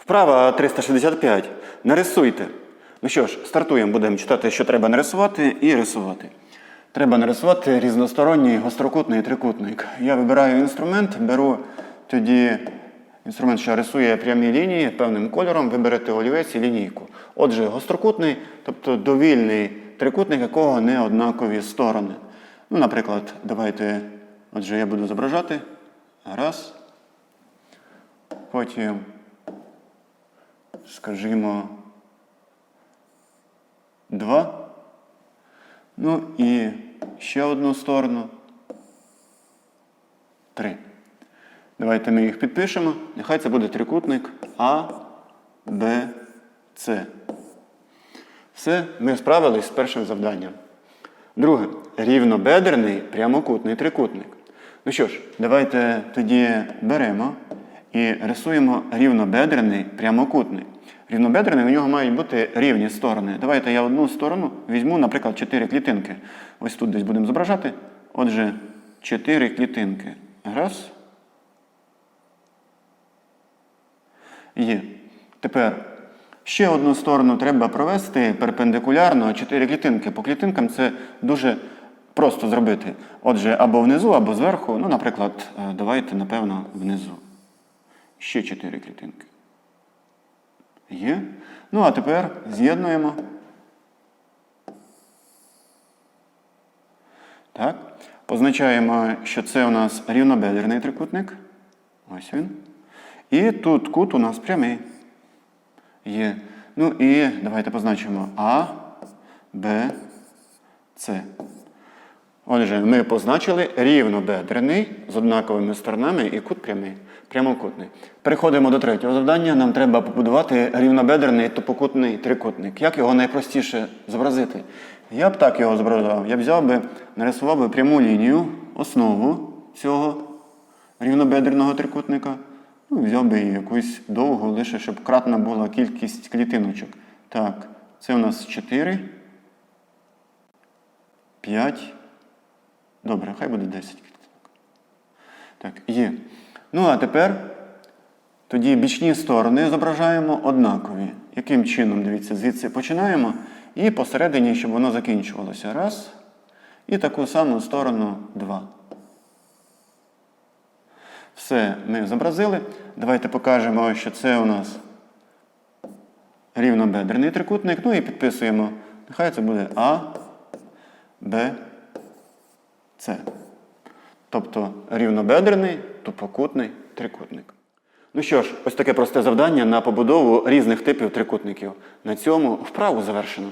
Вправа 365. Нарисуйте. Ну що ж, стартуємо, будемо читати, що треба нарисувати, і рисувати. Треба нарисувати різносторонній гострокутний трикутник. Я вибираю інструмент, беру тоді інструмент, що рисує прямі лінії певним кольором, ви берете олівець і лінійку. Отже, гострокутний, тобто довільний трикутник, якого не однакові сторони. Ну, наприклад, давайте, отже, я буду зображати. Раз. Потім скажімо, 2. Ну і ще одну сторону. 3. Давайте ми їх підпишемо. Нехай це буде трикутник А, Б, С. Все, ми справились з першим завданням. Друге. Рівнобедрений прямокутний трикутник. Ну що ж, давайте тоді беремо і рисуємо рівнобедрений прямокутник. Рівнобедрений, у нього мають бути рівні сторони. Давайте я одну сторону візьму, наприклад, 4 клітинки. Ось тут десь будемо зображати. Отже, 4 клітинки. Раз. Є. Тепер ще одну сторону треба провести перпендикулярно 4 клітинки. По клітинкам це дуже просто зробити. Отже, або внизу, або зверху. Ну, наприклад, е, давайте, напевно, внизу. Ще 4 клітинки. Є. Ну, а тепер з'єднуємо. Так. Позначаємо, що це у нас рівнобедерний трикутник. Ось він. І тут кут у нас прямий. Є. Ну і давайте позначимо А, Б, С. Отже, ми позначили рівнобедрений з однаковими сторонами і кут прямий, прямокутний. Переходимо до третього завдання. Нам треба побудувати рівнобедрений топокутний трикутник. Як його найпростіше зобразити? Я б так його зобразував. Я б взяв би, нарисував би пряму лінію, основу цього рівнобедреного трикутника. Ну, взяв би якусь довгу, лише щоб кратна була кількість клітиночок. Так, це у нас 4, 5. Добре, хай буде 10 клітинок. Так, є. Ну, а тепер тоді бічні сторони зображаємо однакові. Яким чином, дивіться, звідси починаємо. І посередині, щоб воно закінчувалося. Раз. І таку саму сторону два. Все ми зобразили. Давайте покажемо, що це у нас рівнобедрений трикутник. Ну і підписуємо. Нехай це буде А, Б, С. Тобто рівнобедрений тупокутний трикутник. Ну що ж, ось таке просте завдання на побудову різних типів трикутників. На цьому вправу завершено.